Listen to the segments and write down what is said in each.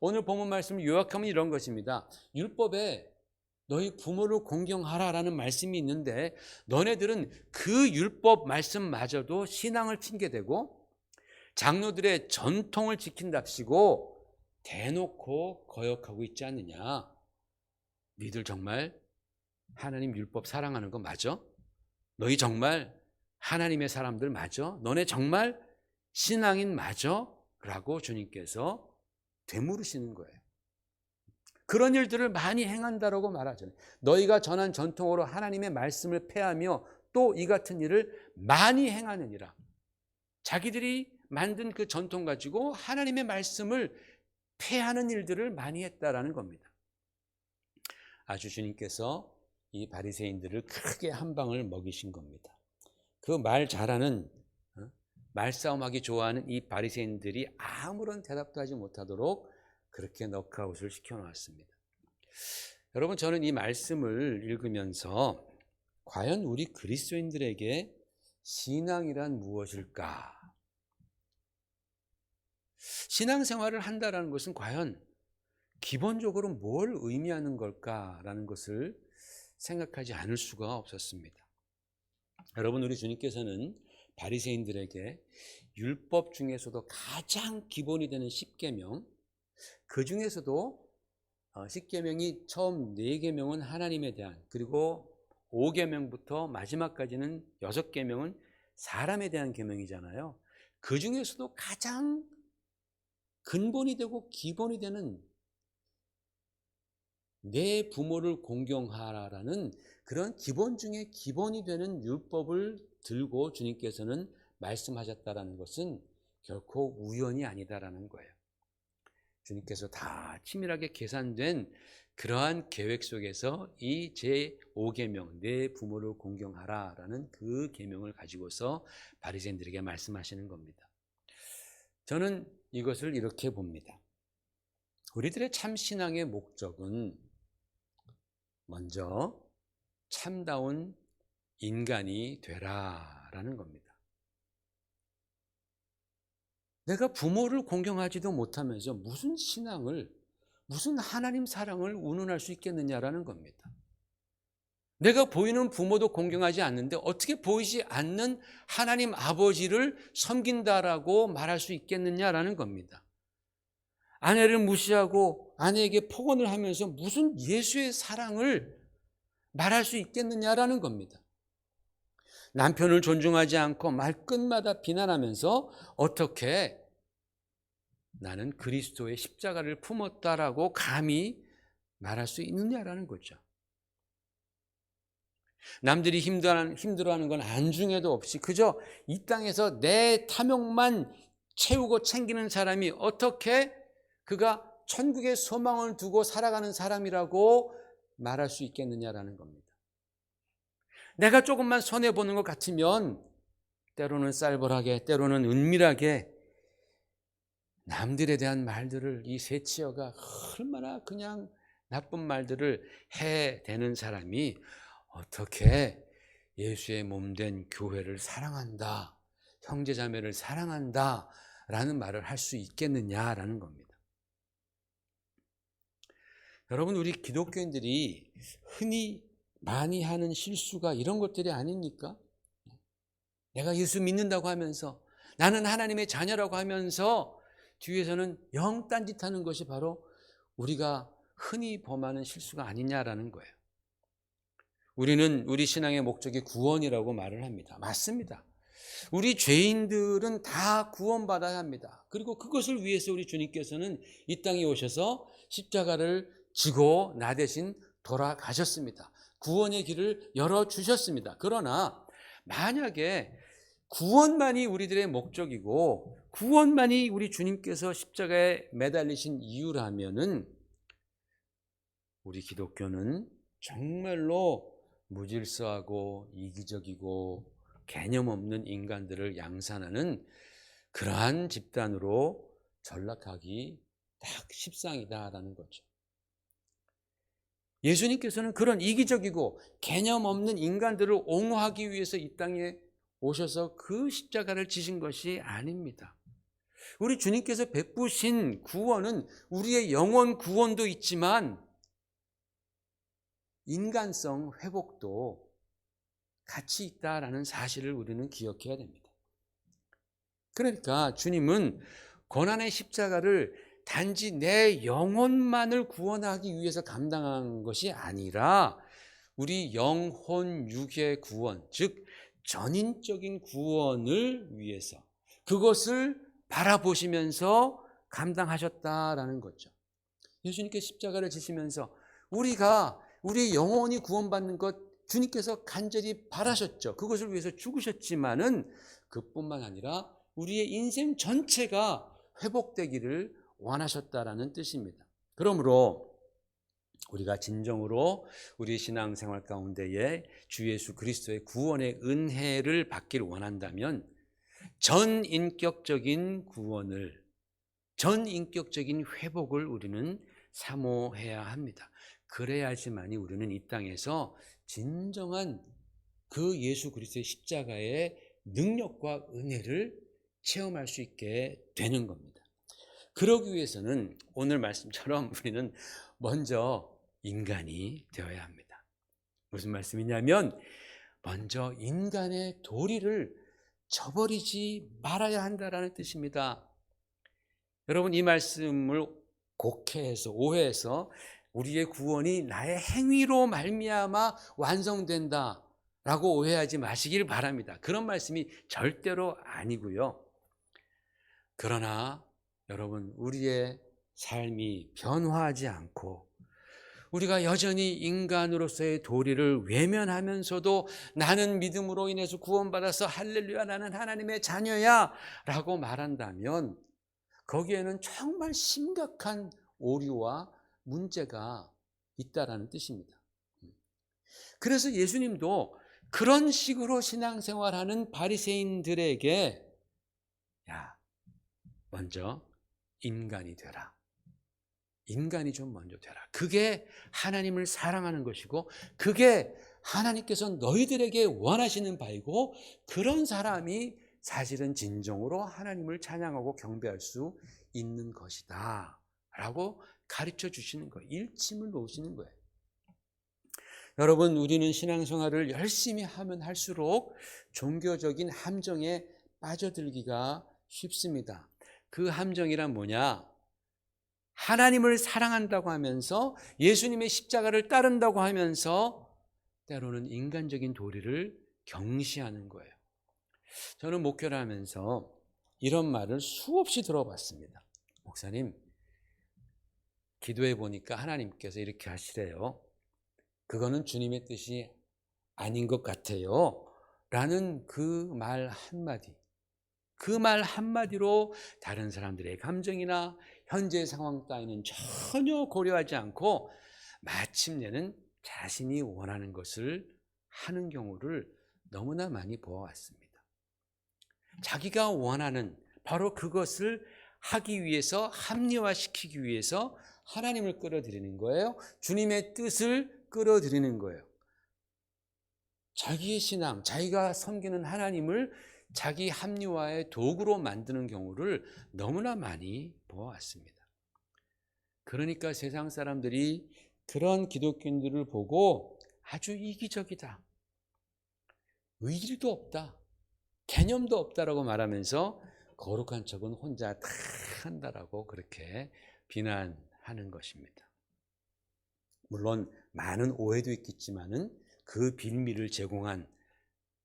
오늘 본문 말씀을 요약하면 이런 것입니다. 율법에 너희 부모를 공경하라라는 말씀이 있는데 너네들은 그 율법 말씀마저도 신앙을 핑계대고 장로들의 전통을 지킨답시고 대놓고 거역하고 있지 않느냐. 니들 정말 하나님 율법 사랑하는 거 맞아? 너희 정말 하나님의 사람들 맞아? 너네 정말 신앙인 맞아? 라고 주님께서 되물으시는 거예요. 그런 일들을 많이 행한다라고 말하잖아요. 너희가 전한 전통으로 하나님의 말씀을 폐하며 또 이 같은 일을 많이 행하느니라. 자기들이 만든 그 전통 가지고 하나님의 말씀을 폐하는 일들을 많이 했다라는 겁니다. 아주 주님께서 이 바리새인들을 크게 한 방을 먹이신 겁니다. 그 말 잘하는 어? 말싸움하기 좋아하는 이 바리새인들이 아무런 대답도 하지 못하도록 그렇게 넉아웃을 시켜놓았습니다. 여러분 저는 이 말씀을 읽으면서 과연 우리 그리스도인들에게 신앙이란 무엇일까? 신앙생활을 한다라는 것은 과연 기본적으로 뭘 의미하는 걸까라는 것을 생각하지 않을 수가 없었습니다. 여러분 우리 주님께서는 바리새인들에게 율법 중에서도 가장 기본이 되는 십계명 그 중에서도 어, 십계명이 처음 네 계명은 하나님에 대한 그리고 5계명부터 마지막까지는 여섯 계명은 사람에 대한 계명이잖아요. 그 중에서도 가장 근본이 되고 기본이 되는 내 부모를 공경하라라는 그런 기본 중에 기본이 되는 율법을 들고 주님께서는 말씀하셨다라는 것은 결코 우연이 아니다라는 거예요. 주님께서 다 치밀하게 계산된 그러한 계획 속에서 이 제5계명 내 부모를 공경하라라는 그 계명을 가지고서 바리새인들에게 말씀하시는 겁니다. 저는 이것을 이렇게 봅니다. 우리들의 참 신앙의 목적은 먼저 참다운 인간이 되라라는 겁니다. 내가 부모를 공경하지도 못하면서 무슨 신앙을, 무슨 하나님 사랑을 운운할 수 있겠느냐라는 겁니다. 내가 보이는 부모도 공경하지 않는데 어떻게 보이지 않는 하나님 아버지를 섬긴다라고 말할 수 있겠느냐라는 겁니다. 아내를 무시하고 아내에게 폭언을 하면서 무슨 예수의 사랑을 말할 수 있겠느냐라는 겁니다. 남편을 존중하지 않고 말끝마다 비난하면서 어떻게 나는 그리스도의 십자가를 품었다라고 감히 말할 수 있느냐라는 거죠. 남들이 힘들어하는, 건 안중에도 없이 그저 이 땅에서 내 탐욕만 채우고 챙기는 사람이 어떻게 그가 천국의 소망을 두고 살아가는 사람이라고 말할 수 있겠느냐라는 겁니다. 내가 조금만 손해보는 것 같으면 때로는 쌀벌하게, 때로는 은밀하게 남들에 대한 말들을 이 세치어가 얼마나 그냥 나쁜 말들을 해대는 사람이 어떻게 예수의 몸된 교회를 사랑한다, 형제자매를 사랑한다 라는 말을 할 수 있겠느냐라는 겁니다. 여러분, 우리 기독교인들이 흔히 많이 하는 실수가 이런 것들이 아닙니까? 내가 예수 믿는다고 하면서 나는 하나님의 자녀라고 하면서 뒤에서는 영 딴짓하는 것이 바로 우리가 흔히 범하는 실수가 아니냐라는 거예요. 우리는 우리 신앙의 목적이 구원이라고 말을 합니다. 맞습니다. 우리 죄인들은 다 구원받아야 합니다. 그리고 그것을 위해서 우리 주님께서는 이 땅에 오셔서 십자가를 지고 나 대신 돌아가셨습니다. 구원의 길을 열어주셨습니다. 그러나 만약에 구원만이 우리들의 목적이고 구원만이 우리 주님께서 십자가에 매달리신 이유라면은 우리 기독교는 정말로 무질서하고 이기적이고 개념 없는 인간들을 양산하는 그러한 집단으로 전락하기 딱 십상이다라는 거죠. 예수님께서는 그런 이기적이고 개념 없는 인간들을 옹호하기 위해서 이 땅에 오셔서 그 십자가를 지신 것이 아닙니다. 우리 주님께서 베푸신 구원은 우리의 영원 구원도 있지만 인간성 회복도 같이 있다라는 사실을 우리는 기억해야 됩니다. 그러니까 주님은 고난의 십자가를 단지 내 영혼만을 구원하기 위해서 감당한 것이 아니라 우리 영혼 육의 구원, 즉 전인적인 구원을 위해서 그것을 바라보시면서 감당하셨다라는 거죠. 예수님께 십자가를 지시면서 우리가 우리 영혼이 구원받는 것 주님께서 간절히 바라셨죠. 그것을 위해서 죽으셨지만은 그뿐만 아니라 우리의 인생 전체가 회복되기를 원하셨다라는 뜻입니다. 그러므로 우리가 진정으로 우리 신앙생활 가운데에 주 예수 그리스도의 구원의 은혜를 받기를 원한다면 전 인격적인 구원을 전 인격적인 회복을 우리는 사모해야 합니다. 그래야지만이 우리는 이 땅에서 진정한 그 예수 그리스도의 십자가의 능력과 은혜를 체험할 수 있게 되는 겁니다. 그러기 위해서는 오늘 말씀처럼 우리는 먼저 인간이 되어야 합니다. 무슨 말씀이냐면 먼저 인간의 도리를 저버리지 말아야 한다라는 뜻입니다. 여러분 이 말씀을 곡해해서 오해해서 우리의 구원이 나의 행위로 말미암아 완성된다라고 오해하지 마시길 바랍니다. 그런 말씀이 절대로 아니고요. 그러나 여러분 우리의 삶이 변화하지 않고 우리가 여전히 인간으로서의 도리를 외면하면서도 나는 믿음으로 인해서 구원받아서 할렐루야 나는 하나님의 자녀야 라고 말한다면 거기에는 정말 심각한 오류와 문제가 있다라는 뜻입니다. 그래서 예수님도 그런 식으로 신앙생활하는 바리새인들에게 야 먼저 인간이 되라. 인간이 좀 먼저 되라. 그게 하나님을 사랑하는 것이고, 그게 하나님께서 너희들에게 원하시는 바이고, 그런 사람이 사실은 진정으로 하나님을 찬양하고 경배할 수 있는 것이다. 라고 가르쳐 주시는 거예요. 일침을 놓으시는 거예요. 여러분, 우리는 신앙생활을 열심히 하면 할수록 종교적인 함정에 빠져들기가 쉽습니다. 그 함정이란 뭐냐? 하나님을 사랑한다고 하면서 예수님의 십자가를 따른다고 하면서 때로는 인간적인 도리를 경시하는 거예요. 저는 목회를 하면서 이런 말을 수없이 들어봤습니다. 목사님, 기도해 보니까 하나님께서 이렇게 하시래요. 그거는 주님의 뜻이 아닌 것 같아요. 라는 그 말 한마디. 그 말 한마디로 다른 사람들의 감정이나 현재 상황 따위는 전혀 고려하지 않고 마침내는 자신이 원하는 것을 하는 경우를 너무나 많이 보아왔습니다. 자기가 원하는 바로 그것을 하기 위해서 합리화시키기 위해서 하나님을 끌어들이는 거예요. 주님의 뜻을 끌어들이는 거예요. 자기의 신앙, 자기가 섬기는 하나님을 자기 합리화의 도구로 만드는 경우를 너무나 많이 보아왔습니다. 그러니까 세상 사람들이 그런 기독교인들을 보고 아주 이기적이다. 의지도 없다. 개념도 없다라고 말하면서 거룩한 척은 혼자 다 한다라고 그렇게 비난하는 것입니다. 물론 많은 오해도 있겠지만은 그 빌미를 제공한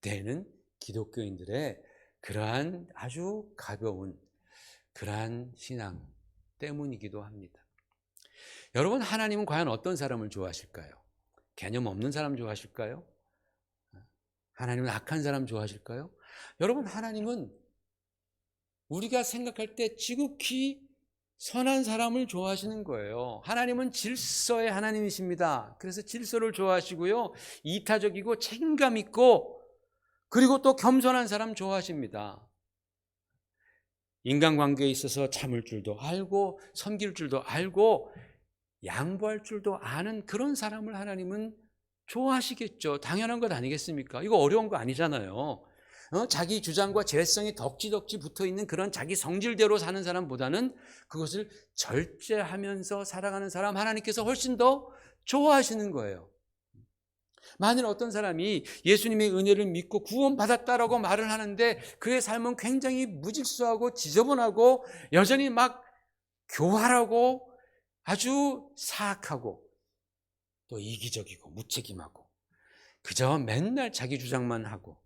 데는 기독교인들의 그러한 아주 가벼운 그러한 신앙 때문이기도 합니다. 여러분, 하나님은 과연 어떤 사람을 좋아하실까요? 개념 없는 사람 좋아하실까요? 하나님은 악한 사람 좋아하실까요? 여러분, 하나님은 우리가 생각할 때 지극히 선한 사람을 좋아하시는 거예요. 하나님은 질서의 하나님이십니다. 그래서 질서를 좋아하시고요. 이타적이고 책임감 있고 그리고 또 겸손한 사람 좋아하십니다. 인간관계에 있어서 참을 줄도 알고 섬길 줄도 알고 양보할 줄도 아는 그런 사람을 하나님은 좋아하시겠죠. 당연한 것 아니겠습니까? 이거 어려운 거 아니잖아요. 어? 자기 주장과 재성이 덕지덕지 붙어 있는 그런 자기 성질대로 사는 사람보다는 그것을 절제하면서 살아가는 사람 하나님께서 훨씬 더 좋아하시는 거예요. 만일 어떤 사람이 예수님의 은혜를 믿고 구원받았다라고 말을 하는데 그의 삶은 굉장히 무직수하고 지저분하고 여전히 막 교활하고 아주 사악하고 또 이기적이고 무책임하고 그저 맨날 자기 주장만 하고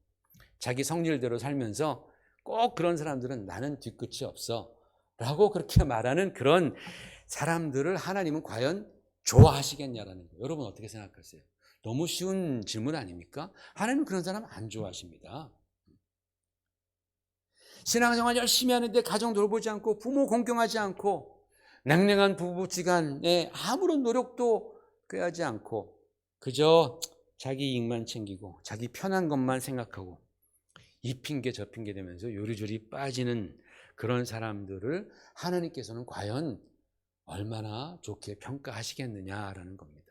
자기 성질대로 살면서 꼭 그런 사람들은 나는 뒤끝이 없어 라고 그렇게 말하는 그런 사람들을 하나님은 과연 좋아하시겠냐라는 거예요. 여러분 어떻게 생각하세요? 너무 쉬운 질문 아닙니까? 하나님은 그런 사람 안 좋아하십니다. 신앙생활 열심히 하는데 가정 돌보지 않고 부모 공경하지 않고 냉랭한 부부지간에 아무런 노력도 꾀하지 않고 그저 자기 이익만 챙기고 자기 편한 것만 생각하고 이 핑계 저 핑계 되면서 요리조리 빠지는 그런 사람들을 하나님께서는 과연 얼마나 좋게 평가하시겠느냐라는 겁니다.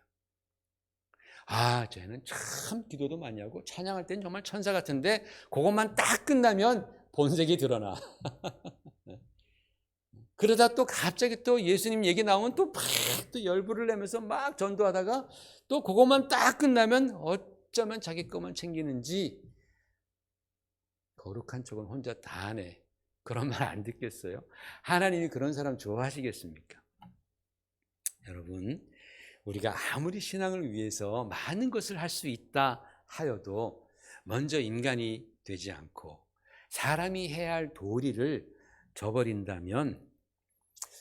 아, 쟤는 참 기도도 많이 하고 찬양할 땐 정말 천사 같은데 그것만 딱 끝나면 본색이 드러나. 그러다 또 갑자기 또 예수님 얘기 나오면 또 막 또 열불을 내면서 막 전도하다가 또 그것만 딱 끝나면 어쩌면 자기 것만 챙기는지 거룩한 척은 혼자 다 하네. 그런 말 안 듣겠어요? 하나님이 그런 사람 좋아하시겠습니까? 여러분, 우리가 아무리 신앙을 위해서 많은 것을 할 수 있다 하여도 먼저 인간이 되지 않고 사람이 해야 할 도리를 저버린다면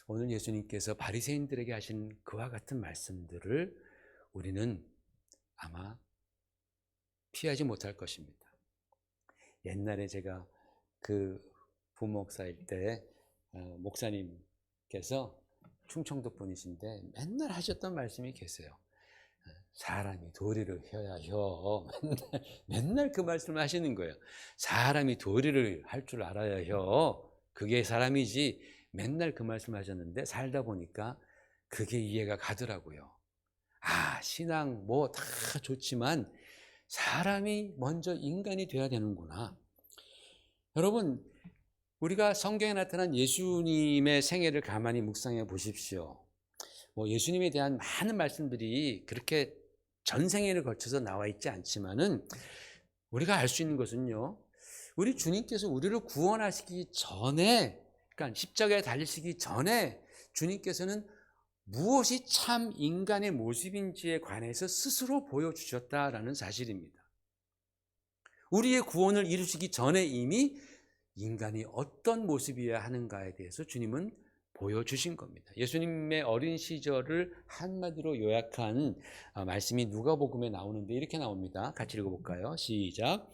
오늘 예수님께서 바리새인들에게 하신 그와 같은 말씀들을 우리는 아마 피하지 못할 것입니다. 옛날에 제가 그 부목사일 때 어, 목사님께서 충청도 분이신데 맨날 하셨던 말씀이 계세요. 어, 사람이 도리를 혀야 혀. 맨날, 맨날 그 말씀을 하시는 거예요. 사람이 도리를 할 줄 알아야 혀. 그게 사람이지. 맨날 그 말씀 하셨는데 살다 보니까 그게 이해가 가더라고요. 아, 신앙 뭐 다 좋지만 사람이 먼저 인간이 돼야 되는구나. 여러분, 우리가 성경에 나타난 예수님의 생애를 가만히 묵상해 보십시오. 뭐 예수님에 대한 많은 말씀들이 그렇게 전생애를 거쳐서 나와 있지 않지만은 우리가 알 수 있는 것은요. 우리 주님께서 우리를 구원하시기 전에 그러니까 십자가에 달리시기 전에 주님께서는 무엇이 참 인간의 모습인지에 관해서 스스로 보여주셨다라는 사실입니다. 우리의 구원을 이루시기 전에 이미 인간이 어떤 모습이어야 하는가에 대해서 주님은 보여주신 겁니다. 예수님의 어린 시절을 한마디로 요약한 아, 말씀이 누가복음에 나오는데 이렇게 나옵니다. 같이 읽어볼까요? 시작.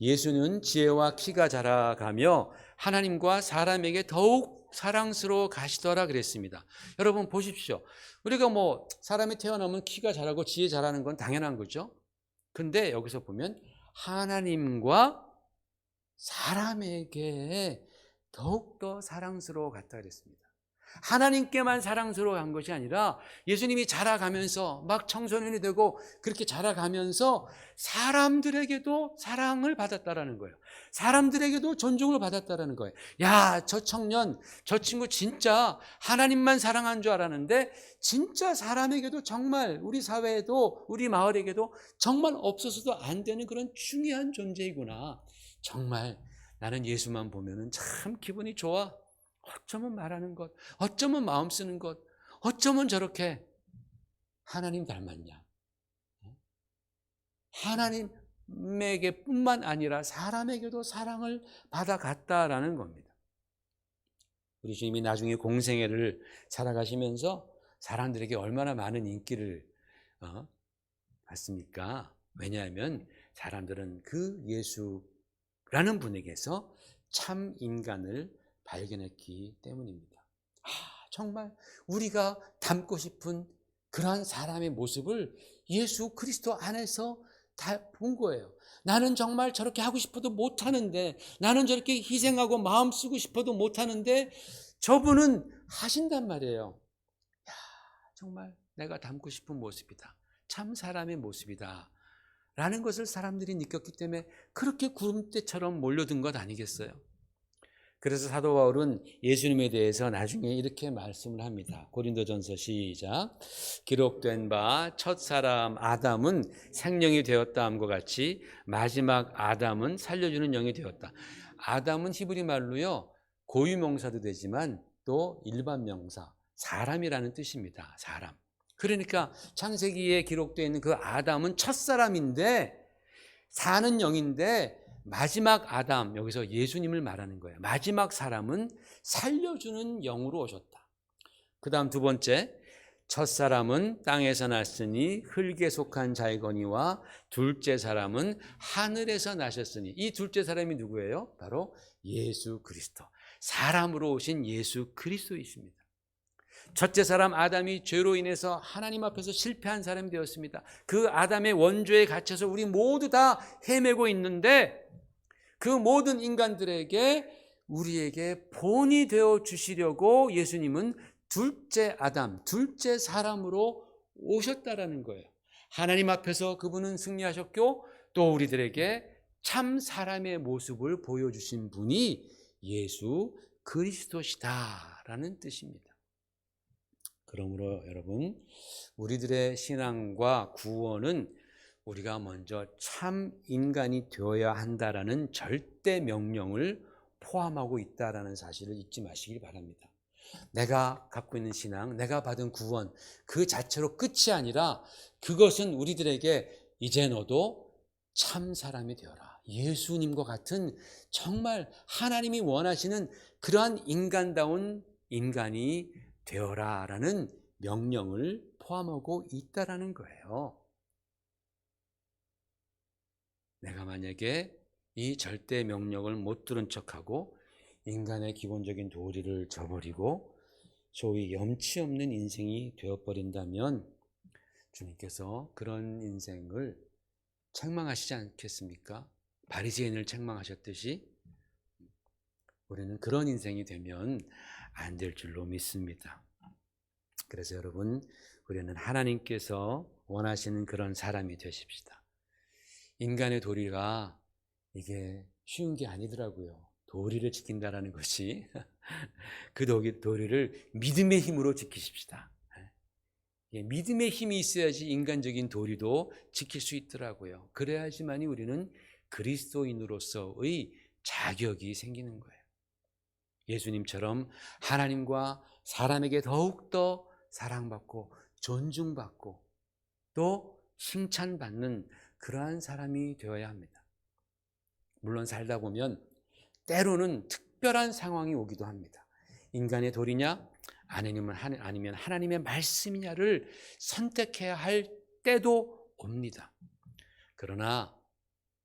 예수는 지혜와 키가 자라가며 하나님과 사람에게 더욱 사랑스러워 가시더라 그랬습니다. 여러분 보십시오. 우리가 뭐 사람이 태어나면 키가 자라고 지혜 자라는 건 당연한 거죠. 근데 여기서 보면 하나님과 사람에게 더욱더 사랑스러워 갔다 그랬습니다. 하나님께만 사랑스러워 한 것이 아니라 예수님이 자라가면서 막 청소년이 되고 그렇게 자라가면서 사람들에게도 사랑을 받았다라는 거예요. 사람들에게도 존중을 받았다라는 거예요. 야, 저 청년, 저 친구 진짜 하나님만 사랑한 줄 알았는데 진짜 사람에게도 정말 우리 사회에도 우리 마을에게도 정말 없어서도 안 되는 그런 중요한 존재이구나. 정말 나는 예수만 보면은 참 기분이 좋아. 어쩌면 말하는 것, 어쩌면 마음 쓰는 것, 어쩌면 저렇게 하나님 닮았냐. 하나님에게 뿐만 아니라 사람에게도 사랑을 받아갔다라는 겁니다. 우리 주님이 나중에 공생애를 살아가시면서 사람들에게 얼마나 많은 인기를 어, 받습니까? 왜냐하면 사람들은 그 예수 라는 분에게서 참 인간을 발견했기 때문입니다. 아, 정말 우리가 닮고 싶은 그러한 사람의 모습을 예수 그리스도 안에서 다 본 거예요. 나는 정말 저렇게 하고 싶어도 못하는데, 나는 저렇게 희생하고 마음 쓰고 싶어도 못하는데, 저분은 하신단 말이에요. 야, 정말 내가 닮고 싶은 모습이다. 참 사람의 모습이다. 라는 것을 사람들이 느꼈기 때문에 그렇게 구름대처럼 몰려든 것 아니겠어요? 그래서 사도 바울은 예수님에 대해서 나중에 이렇게 말씀을 합니다. 고린도전서 시작. 기록된 바 첫 사람 아담은 생명이 되었다함과 같이 마지막 아담은 살려주는 영이 되었다. 아담은 히브리 말로요 고유 명사도 되지만 또 일반 명사 사람이라는 뜻입니다. 사람. 그러니까 창세기에 기록되어 있는 그 아담은 첫 사람인데 사는 영인데 마지막 아담 여기서 예수님을 말하는 거예요. 마지막 사람은 살려주는 영으로 오셨다. 그다음 두 번째 첫 사람은 땅에서 났으니 흙에 속한 자이거니와 둘째 사람은 하늘에서 나셨으니 이 둘째 사람이 누구예요? 바로 예수 그리스도. 사람으로 오신 예수 그리스도이십니다. 첫째 사람 아담이 죄로 인해서 하나님 앞에서 실패한 사람이 되었습니다. 그 아담의 원죄에 갇혀서 우리 모두 다 헤매고 있는데 그 모든 인간들에게 우리에게 본이 되어 주시려고 예수님은 둘째 아담, 둘째 사람으로 오셨다라는 거예요. 하나님 앞에서 그분은 승리하셨고 또 우리들에게 참 사람의 모습을 보여주신 분이 예수 그리스도시다라는 뜻입니다. 그러므로 여러분, 우리들의 신앙과 구원은 우리가 먼저 참 인간이 되어야 한다라는 절대 명령을 포함하고 있다라는 사실을 잊지 마시길 바랍니다. 내가 갖고 있는 신앙, 내가 받은 구원 그 자체로 끝이 아니라 그것은 우리들에게 이제 너도 참 사람이 되어라. 예수님과 같은 정말 하나님이 원하시는 그러한 인간다운 인간이 되어라라는 명령을 포함하고 있다라는 거예요. 내가 만약에 이 절대 명령을 못 들은 척하고 인간의 기본적인 도리를 저버리고 소위 염치 없는 인생이 되어버린다면 주님께서 그런 인생을 책망하시지 않겠습니까? 바리새인을 책망하셨듯이 우리는 그런 인생이 되면 안 될 줄로 믿습니다. 그래서 여러분 우리는 하나님께서 원하시는 그런 사람이 되십시다. 인간의 도리가 이게 쉬운 게 아니더라고요. 도리를 지킨다라는 것이 그 도리를 믿음의 힘으로 지키십시다. 예, 믿음의 힘이 있어야지 인간적인 도리도 지킬 수 있더라고요. 그래야지만이 우리는 그리스도인으로서의 자격이 생기는 거예요. 예수님처럼 하나님과 사람에게 더욱더 사랑받고 존중받고 또 칭찬받는 그러한 사람이 되어야 합니다. 물론 살다 보면 때로는 특별한 상황이 오기도 합니다. 인간의 도리냐 아니면 하나님의 말씀이냐를 선택해야 할 때도 옵니다. 그러나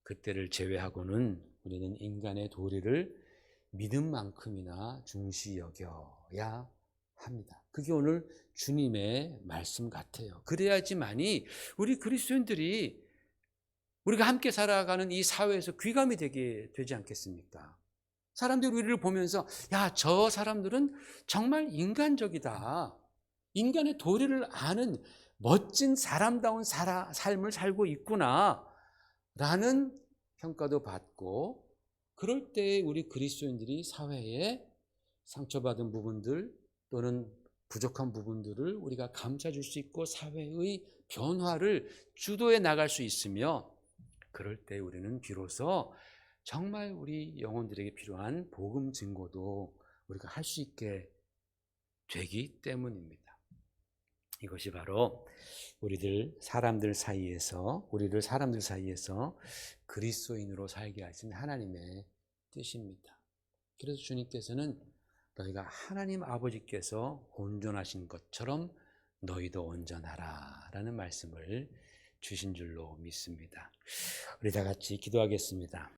그때를 제외하고는 우리는 인간의 도리를 믿음만큼이나 중시 여겨야 합니다. 그게 오늘 주님의 말씀 같아요. 그래야지만이 우리 그리스도인들이 우리가 함께 살아가는 이 사회에서 귀감이 되게 되지 않겠습니까? 사람들이 우리를 보면서 야, 저 사람들은 정말 인간적이다. 인간의 도리를 아는 멋진 사람다운 살아, 삶을 살고 있구나. 라는 평가도 받고 그럴 때 우리 그리스도인들이 사회에 상처받은 부분들 또는 부족한 부분들을 우리가 감싸줄 수 있고 사회의 변화를 주도해 나갈 수 있으며 그럴 때 우리는 비로소 정말 우리 영혼들에게 필요한 복음 증거도 우리가 할 수 있게 되기 때문입니다. 이것이 바로 우리들 사람들 사이에서 우리를 사람들 사이에서 그리스도인으로 살게 하신 하나님의 뜻입니다. 그래서 주님께서는 너희가 하나님 아버지께서 온전하신 것처럼 너희도 온전하라 라는 말씀을 주신 줄로 믿습니다. 우리 다 같이 기도하겠습니다.